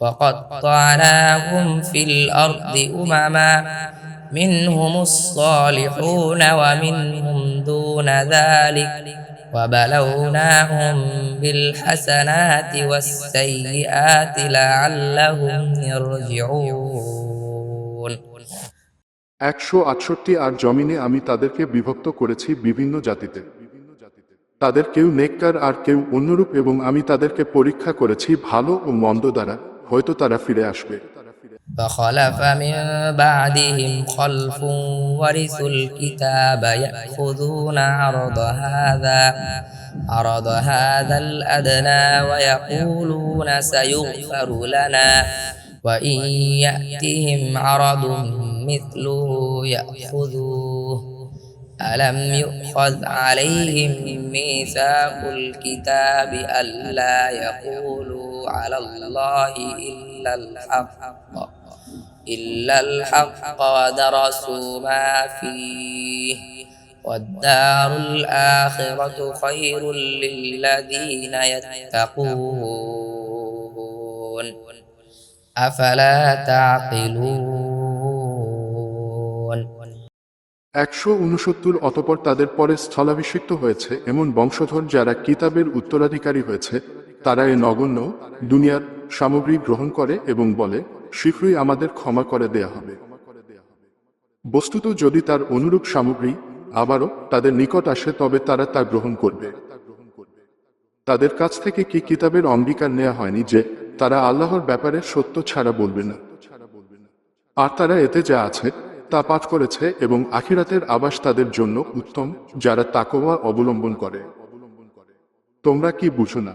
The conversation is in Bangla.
وقطعناهم في الأرض أمما منهم الصالحون ومنهم دون ذلك وبلوناهم بالحسنات والسيئات لعلهم يرجعون একশো আটষট্টি আর জমিনে আমি তাদেরকে বিভক্ত করেছি বিভিন্ন জাতিতে তাদের কেউ নেককার আর কেউ অন্যরূপ এবং আমি তাদেরকে পরীক্ষা করেছি ভালো ও মন্দ দ্বারা হয়তো তারা ফিরে আসবে فخلف من بعدهم خلف ورثوا الكتاب يأخذون عرض هذا عرض هذا الأدنى ويقولون سيغفر لنا وإن يأتهم عرض مثله يأخذوه ألم يؤخذ عليهم ميثاق الكتاب ألا يقولوا على الله إلا الحق إلا الحق ودرسوا ما فيه. والدار الآخرة خير للذين يتقون. أفلا تعقلون؟ একশো উনসত্তর অতপর তাদের পরে স্থলাভিষিক্ত হয়েছে এমন বংশধর যারা কিতাবের উত্তরাধিকারী হয়েছে, তারা এ নগণ্য দুনিয়ার সামগ্রী গ্রহণ করে এবং বলে, শীঘ্রই আমাদের ক্ষমা করে দেয়া হবে। বস্তুত যদি তার অনুরূপ সামগ্রী আবারও তাদের নিকট আসে, তবে তারা তা গ্রহণ করবে। তাদের কাছ থেকে কি কিতাবের অঙ্গীকার নেওয়া হয়নি যে তারা আল্লাহর ব্যাপারে সত্য ছাড়া বলবে না? আর তারা এতে যা আছে তা পাঠ করেছে এবং আখিরাতের আবাস তাদের জন্য উত্তম, যারা তাকোয়া অবলম্বন করে। তোমরা কি বুঝো না?